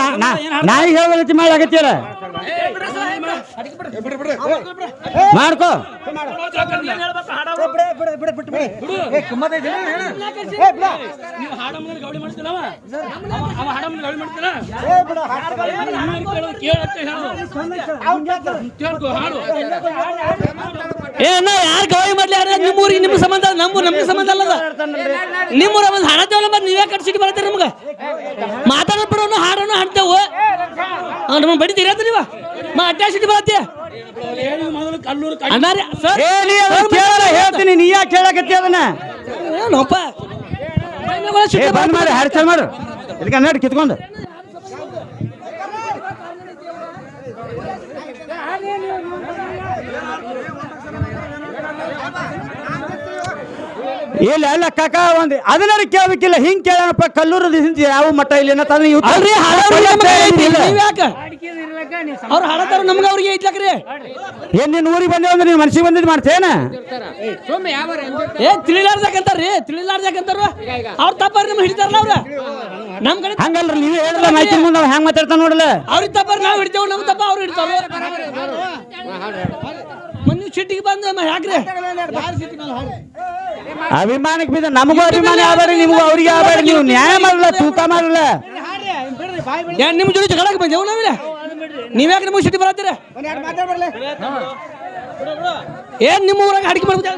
[SPEAKER 2] ನಾಯಿ ಹೇಳತಿ ಮಾಡಿ ಆಗತ್ತಿಯಲ್ಲ ಮಾಡ್ಕೋ
[SPEAKER 1] ಕೇಳತ್ತೆ ಹೇಳು ಕೇಳ್ಕೊ ಹಾಡು
[SPEAKER 4] ಏ ಅಣ್ಣ ಯಾರು ಗವಾಯಿ ಮಾಡ್ಲಿ? ಯಾರು ನಿಮ್ಮ ಊರಿಗೆ ನಿಮ್ಮ ಸಂಬಂಧ ನಮ್ಮ ನಮ್ಗೆ ಸಂಬಂಧ ಅಲ್ಲದ ನಿಮ್ಮ ಊರ ಒಂದು ಹಾಡತ್ತೇವಲ್ಲ ಮತ್ತೆ ನೀವೇ ಕಟ್ಸಿಟ್ಟು ಬರ್ತೀರಿ ನಮ್ಗೆ. ಮಾತಾಡೋ ಬಿಡೋನು ಹಾಡೋನು ಹಾಡ್ತೇವು. ನಮ್ಮ ಬಡಿತೀರಿ ಅಂತ ನೀವ? ಮಾ ಅಟ್ಯಾಸಿಟ್ಟು
[SPEAKER 2] ಅದನ್ನ ಹೇಳ್ತೀನಿ ನೀ ಯಾಕೆ ಕೇಳಕತ್ತೀಯ ಅದನ್ನ?
[SPEAKER 4] ಏನಪ್ಪ?
[SPEAKER 2] ಬಂದ್ ಮಾಡಿ ಚಲ್ ಮಾಡು. ಇದಕ್ಕೆ ನಡ್ ಕಿತ್ಕೊಂಡು. ಇಲ್ಲ ಅಲ್ಲ ಕಾಕ ಒಂದ್ ಅದನ್ನ ಕೇಳಬೇಕಿಲ್ಲ. ಹಿಂಗ್ ಕೇಳಪ್ಪ ಕಲ್ಲೂರು ಯಾವ ಮಠ ಇಲ್ಲ.
[SPEAKER 4] ನೀವ್ ಅವ್ರು ಹಾಡತಾರ ನಮ್ಗೆ ಅವ್ರಿಗೆ ಐತ್ಲಕ್ರಿ
[SPEAKER 2] ಏನ್ ನಿನ್ ಊರಿಗೆ ಬಂದೇವ ಅಂದ್ರೆ ನೀನ್ ಮನ್ಸಿಗೆ ಬಂದಿದ್ ಮಾಡ್ತೇನ?
[SPEAKER 4] ಏ ತಿಳಿಲಾರ್ದಕ್ಕಂತಾರ್ರಿ ತಿಳಿಲಾರ್ದಕ್ಕಂತಾರ ಅವ್ರ ತಪ್ಪಾರ ನಿಮ್ಗೆ ಹಿಡಿತಾರಲ್ಲ ಅವ್ರ? ನಮ್ ಕಡೆ
[SPEAKER 2] ಹಂಗಲ್ರಿ ನೀವೇ ಹೇಳಲ್ಲ ಮಾಹಿತಿ ಮುಂದೆ ನಾವು ಹೆಂಗ್ ಮಾತಾಡ್ತಾನ ನೋಡಲ್ಲ
[SPEAKER 4] ಅವ್ರಿಗೆ ತಪ್ಪಾರ ನಾವು ಹಿಡಿತೇವೆ ನಮ್ ತಪ್ಪ ಅವ್ರು ಹಿಡಿತಾರ ನೀವು ಸಿಟ್ಟಿಗೆ ಬಂದು ಯಾಕ್ರಿ
[SPEAKER 2] ಅಭಿಮಾನಕ್ಕೆ ಬಿದ್ದ ನಮಗೂ ಅಭಿಮಾನ ಯಾವ್ದಾರಿ ನಿಮಗೂ ಅವ್ರಿಗೆ ಯಾವ್ದಾರಿ ನೀವು ನ್ಯಾಯ ಮಾಡಲ್ಲ ತೂಕ ಮಾಡಲ್ಲ.
[SPEAKER 4] ನಿಮ್ ಜೋಡಿ ಜಗಳಕ್ಕೆ ಬಂದೇವು ನಾವಿಲ್ಲ? ನೀವ್ಯಾಕೆ ನಿಮಗೆ ಸಿಟ್ಟಿ ಬರತ್ತೀರ? ಏನ್ ನಿಮ್ಮ ಊರಾಗ ಅಡಿಕೆ ಮಾಡ್ಬೋದು